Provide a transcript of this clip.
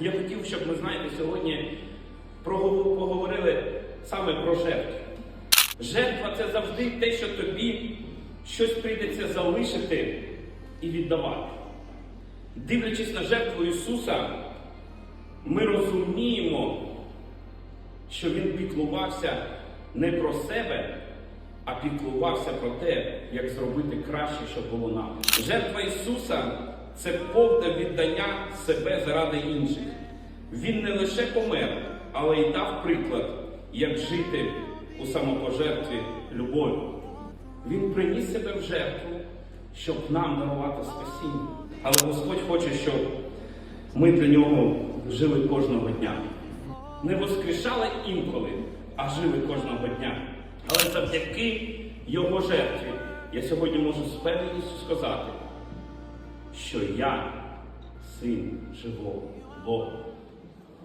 Я хотів, щоб ми, знаєте, сьогодні поговорили саме про жертву. Жертва це завжди те, що тобі щось прийдеться залишити і віддавати. Дивлячись на жертву Ісуса, ми розуміємо, що Він піклувався не про себе, а піклувався про те, як зробити краще, щоб було нам. Жертва Ісуса це повне віддання себе заради інших. Він не лише помер, але й дав приклад, як жити у самопожертві любові. Він приніс себе в жертву, щоб нам дарувати спасіння. Але Господь хоче, щоб ми для нього жили кожного дня. Не воскрешали інколи, а жили кожного дня. Але завдяки Його жертві я сьогодні можу з певністю сказати, що я син живого Бога.